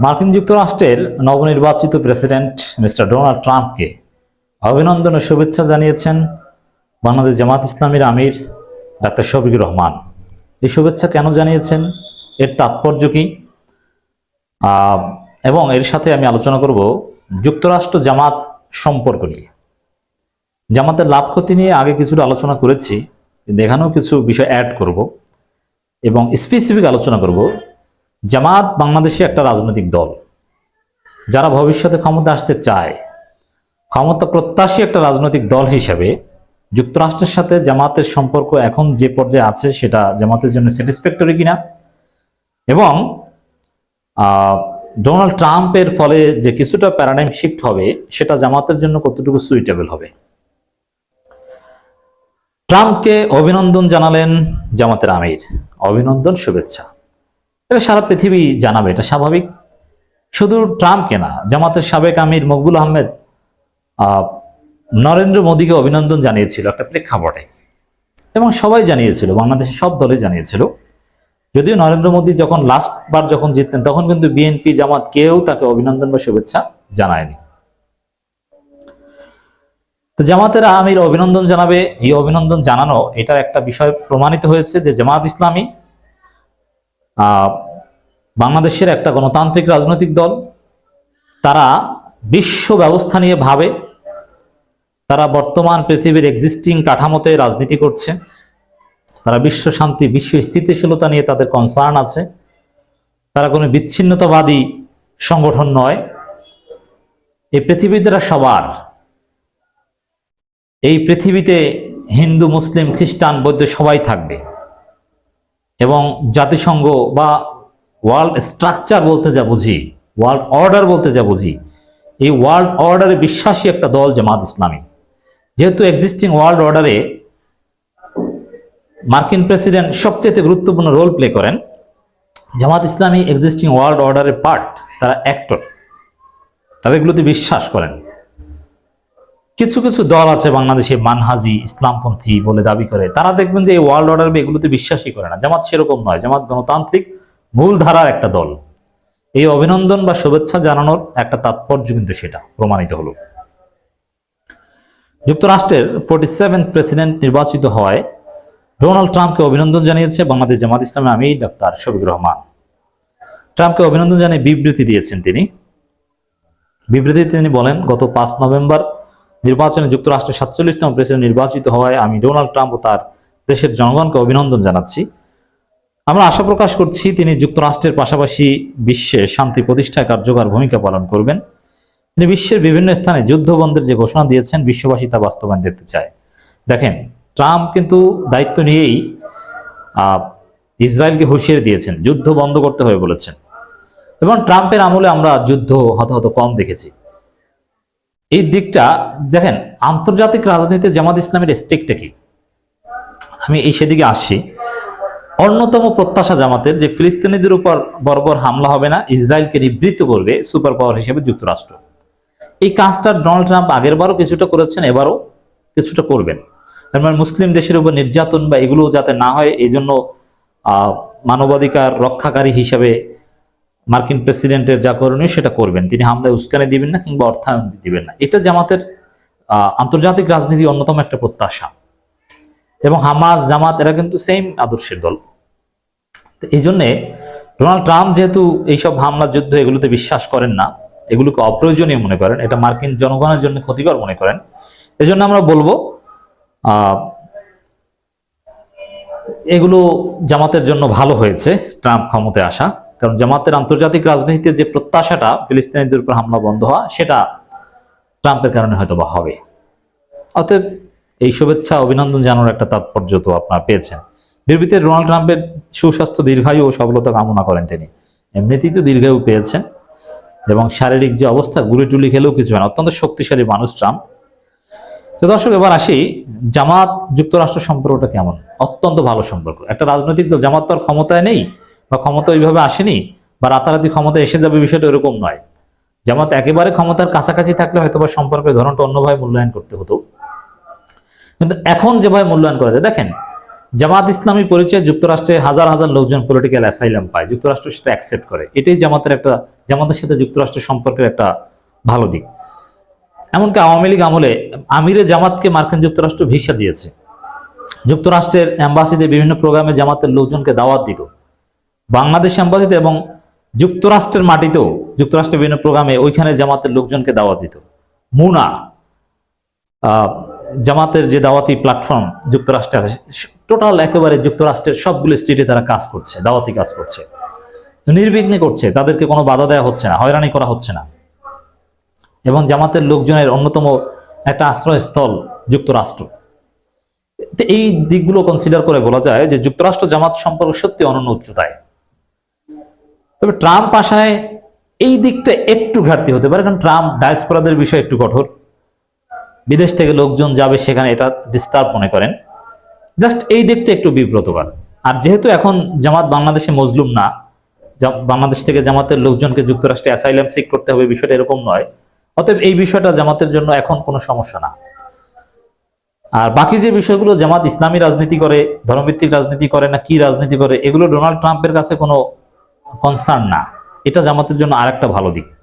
মার্কিন যুক্তরাষ্ট্রের নবনির্বাচিত প্রেসিডেন্ট মিস্টার ডোনাল্ড ট্রাম্পকে অভিনন্দন ও শুভেচ্ছা জানিয়েছেন বাংলাদেশ জামাত ইসলামীর আমির ডাক্তার শফিকুর রহমান। এই শুভেচ্ছা কেন জানিয়েছেন? এর তাৎপর্য কি? এবং এর সাথে আমি আলোচনা করব যুক্তরাষ্ট্র জামাত সম্পর্ক নিয়ে। জামাতের লাভ ক্ষতি নিয়ে আগে কিছুটা আলোচনা করেছি দেখানো কিছু বিষয় অ্যাড করব এবং স্পেসিফিক আলোচনা করব জামাত বাংলাদেশে একটা রাজনৈতিক দল। যারা ভবিষ্যতে ক্ষমতা আসতে চায়। ক্ষমতা প্রত্যাশী একটা রাজনৈতিক দল হিসাবে যুক্তরাষ্ট্রের সাথে জামাতের সম্পর্ক এখন যে পর্যায়ে আছে সেটা জামাতের জন্য স্যাটিসফ্যাক্টরি কিনা? এবং ডোনাল্ড ট্রাম্পের ফলে যে কিছুটা প্যারাডাইম শিফট হবে, সেটা জামাতের জন্য কতটুকু সুইটেবল হবে? ট্রাম্পকে অভিনন্দন জানালেন জামাতের আমির। অভিনন্দন, শুভেচ্ছা। এটা সারা পৃথিবী জানাবে এটা স্বাভাবিক। শুধু ট্রাম্পকে না জামাতের সাবেক আমির মকবুল আহমেদ আহ, নরেন্দ্র মোদীকে অভিনন্দন জানিয়েছিল একটা প্রেক্ষাপটে। এবং সবাই জানিয়েছিল বাংলাদেশের সব দলে জানিয়েছিল। যদিও নরেন্দ্র মোদী যখন লাস্ট বার যখন জিতলেন তখন কিন্তু বিএনপি জামাত কেউ তাকে অভিনন্দন বা শুভেচ্ছা জানায়নি। তো জামাতের আমির অভিনন্দন জানাবে। এই অভিনন্দন জানানো এটার একটা বিষয় প্রমাণিত হয়েছে যে জামাত ইসলামী বাংলাদেশের একটা গণতান্ত্রিক রাজনৈতিক দল, তারা বিশ্ব ব্যবস্থা নিয়ে ভাবে, তারা বর্তমান পৃথিবীর এক্সিস্টিং কাঠামোতে রাজনীতি করছে, তারা বিশ্ব শান্তি, বিশ্ব স্থিতিশীলতা নিয়ে তাদের কনসার্ন আছে, তারা কোনো বিচ্ছিন্নতাবাদী সংগঠন নয়, এই পৃথিবীতে সবার। এই পৃথিবীতে হিন্দু, মুসলিম, খ্রিস্টান, বৌদ্ধ সবাই থাকবে। এবং জাতিসংঘ বা ওয়ার্ল্ড স্ট্রাকচার বলতে যা বুঝি ওয়ার্ল্ড অর্ডার বলতে যা বুঝি, এই ওয়ার্ল্ড অর্ডারে বিশ্বাসী একটা দল জামাত ইসলামী। যেহেতু এক্সিস্টিং ওয়ার্ল্ড অর্ডারে মার্কিন প্রেসিডেন্ট সবচেয়ে গুরুত্বপূর্ণ রোল প্লে করেন, জামাত ইসলামী এক্সিস্টিং ওয়ার্ল্ড অর্ডারের পার্ট তারা অ্যাক্টর তারা এগুলোতে বিশ্বাস করেন। কিছু কিছু দল আছে বাংলাদেশে মানহাজি, ইসলামপন্থী বলে দাবি করে। তারা দেখবেন যে এই ওয়ার্ল্ড অর্ডার এগুলোতে বিশ্বাসই করে না। জামাত সেরকম নয়। জামাত গণতান্ত্রিক মূলধারার একটা দল। এই অভিনন্দন বা শুভেচ্ছা জানানোর একটা তাৎপর্য কিন্তু সেটা, প্রমাণিত হলো। যুক্তরাষ্ট্রের ফোর্টি সেভেন প্রেসিডেন্ট নির্বাচিত হয় ডোনাল্ড ট্রাম্পকে অভিনন্দন জানিয়েছে বাংলাদেশ জামাত ইসলামের আমির ডাক্তার শফিক রহমান। ট্রাম্পকে অভিনন্দন জানিয়ে বিবৃতি দিয়েছেন তিনি। বিবৃতিতে তিনি বলেন, গত পাঁচ নভেম্বর নির্বাচনে যুক্তরাষ্ট্রের সাতচল্লিশতম প্রেসিডেন্ট নির্বাচিত হওয়ায় আমি ডোনাল্ড ট্রাম্প ও তার দেশের জনগণকে অভিনন্দন জানাচ্ছি। আমরা আশা প্রকাশ করছি তিনি যুক্তরাষ্ট্রের পাশাপাশি বিশ্বে শান্তি প্রতিষ্ঠায় কার্যকর ভূমিকা পালন করবেন। তিনি বিশ্বের বিভিন্ন স্থানে যুদ্ধবন্ধের যে ঘোষণা দিয়েছেন, বিশ্ববাসী তা বাস্তবায়ন দেখতে চায়। দেখেন, ট্রাম্প কিন্তু দায়িত্ব নিয়েই ইসরায়েলকে হুঁশিয়ারি দিয়েছেন, যুদ্ধ বন্ধ করতে হবে বলেছেন। এবং ট্রাম্পের আমলে আমরা যুদ্ধ হতাহত কম দেখেছি। এই দিকটা দেখেন, আন্তর্জাতিক রাজনীতিতে জামাত ইসলামের স্টেকটা কি? আমি এই সেদিকে আসছি। অন্যতম প্রত্যাশা জামাতের যে ফিলিস্তিনিদের উপর বর্বর হামলা হবে না, ইসরায়েলকে নিবৃত্ত করবে সুপার পাওয়ার হিসেবে যুক্তরাষ্ট্র। এই কাজটা ডোনাল্ড ট্রাম্প আগের বারও কিছুটা করেছেন, এবারও কিছুটা করবেন। মানে মুসলিম দেশের উপর নির্যাতন বা এগুলো যাতে না হয় এই জন্য মানবাধিকার রক্ষাকারী হিসাবে মার্কিন প্রেসিডেন্টের যা করণীয় সেটা করবেন। তিনি হামলায় উস্কানি দিবেন না কিংবা অর্থায়ন দিবেন না। এটা জামাতের আন্তর্জাতিক রাজনীতি অন্যতম একটা প্রত্যাশা। এবং হামাস, জামাত, এরা কিন্তু সেম আদর্শের দল। এই জন্যে ডোনাল্ড ট্রাম্প যেহেতু এইসব হামলা, যুদ্ধ এগুলোতে বিশ্বাস করেন না, এগুলোকে অপ্রয়োজনীয় মনে করেন, এটা মার্কিন জনগণের জন্য ক্ষতিকর মনে করেন, এজন্য আমরা বলব এগুলো জামাতের জন্য ভালো হয়েছে, ট্রাম্প ক্ষমতায় আসা। কারণ জামাতের আন্তর্জাতিক রাজনীতিতে যে প্রত্যাশাটা ফিলিস্তিনিদের উপর হামলা বন্ধ হওয়া, সেটা ট্রাম্পের কারণে হয়তো বা হবে। অতএব এই শুভেচ্ছা, অভিনন্দন জানানোর একটা তাৎপর্য তো আপনারা পেয়েছেন। বিবৃতিতে ডোনাল্ড ট্রাম্পের সুস্বাস্থ্য, দীর্ঘায়ু ও সফলতা কামনা করেন তিনি। এমনিতেই তো দীর্ঘায়ু পেয়েছেন এবং শারীরিক যে অবস্থা, গুলি টুলি খেলেও কিছু হয় না, অত্যন্ত শক্তিশালী মানুষ ট্রাম্প। তো দর্শক, এবার আসি, জামাত যুক্তরাষ্ট্র সম্পর্কটা কেমন? অত্যন্ত ভালো সম্পর্ক। একটা রাজনৈতিক দল, জামাত তো আর ক্ষমতায় নেই বা ক্ষমতা ওইভাবে আসেনি বা রাতারাতি ক্ষমতা এসে যাবে বিষয়টা এরকম নয়। জামাত একেবারে ক্ষমতার কাছাকাছি থাকলে হয়তো বা সম্পর্কের ধরনটা অন্যভাবে মূল্যায়ন করতে হতো। কিন্তু এখন যেভাবে মূল্যায়ন করা যায়, দেখেন, জামাত ইসলামী পরিচয় যুক্তরাষ্ট্রে হাজার হাজার লোকজন পলিটিক্যাল অ্যাসাইলাম পায়, যুক্তরাষ্ট্র সেটা অ্যাকসেপ্ট করে। এটাই জামাতের একটা, জামাতের সাথে যুক্তরাষ্ট্রের সম্পর্কের একটা ভালো দিক। এমনকি আওয়ামী লীগ আমলে আমিরে জামাতকে মার্কিন যুক্তরাষ্ট্র ভিসা দিয়েছে। যুক্তরাষ্ট্রের অ্যাম্বাসিতে বিভিন্ন প্রোগ্রামে জামাতের লোকজনকে দাওয়াত দিত। বাংলাদেশ অ্যাম্বাসিতে এবং যুক্তরাষ্ট্রের মাটিতেও, যুক্তরাষ্ট্রের বিভিন্ন প্রোগ্রামে ওইখানে জামাতের লোকজনকে দাওয়াত দিত। মুনা জামাতের যে দাওয়াতি প্ল্যাটফর্ম যুক্তরাষ্ট্রে আছে টোটাল একেবারে যুক্তরাষ্ট্রের সবগুলো স্টেটে তারা কাজ করছে, দাওয়াতি কাজ করছে। নির্বিঘ্নে করছে, তাদেরকে কোনো বাধা দেওয়া হচ্ছে না, হয়রানি করা হচ্ছে না। এবং জামাতের লোকজনের অন্যতম একটা আশ্রয়স্থল যুক্তরাষ্ট্র। এই দিকগুলো কনসিডার করে বলা যায় যে যুক্তরাষ্ট্র জামাত সম্পর্ক সত্যি অনন্য উচ্চতায়। তবে ট্রাম্প আশায় এই দিকটা একটু ঘাটতি হতে পারে, কারণ ট্রাম্প ডায়াসপোরাদের বিষয়ে একটু কঠোর। বিদেশ থেকে লোকজন যাবে সেখানে এটা ডিস্টার্ব মনে করেন। জাস্ট এই দিকটা একটু বিব্রতকর। আর যেহেতু এখন জামাত বাংলাদেশে মজলুম না বাংলাদেশ থেকে জামাতের লোকজনকে যুক্তরাষ্ট্রে অ্যাসাইলাম চেক করতে হবে বিষয়টা এরকম নয়। অতএব এই বিষয়টা জামাতের জন্য এখন কোনো সমস্যা না। আর বাকি যে বিষয়গুলো, জামাত ইসলামী রাজনীতি করে, ধর্মভিত্তিক রাজনীতি করে না কি রাজনীতি করে, এগুলো ডোনাল্ড ট্রাম্পের কাছে কোনো কনসার্ন না। এটা জামাতের জন্য আর একটা ভালো দিক।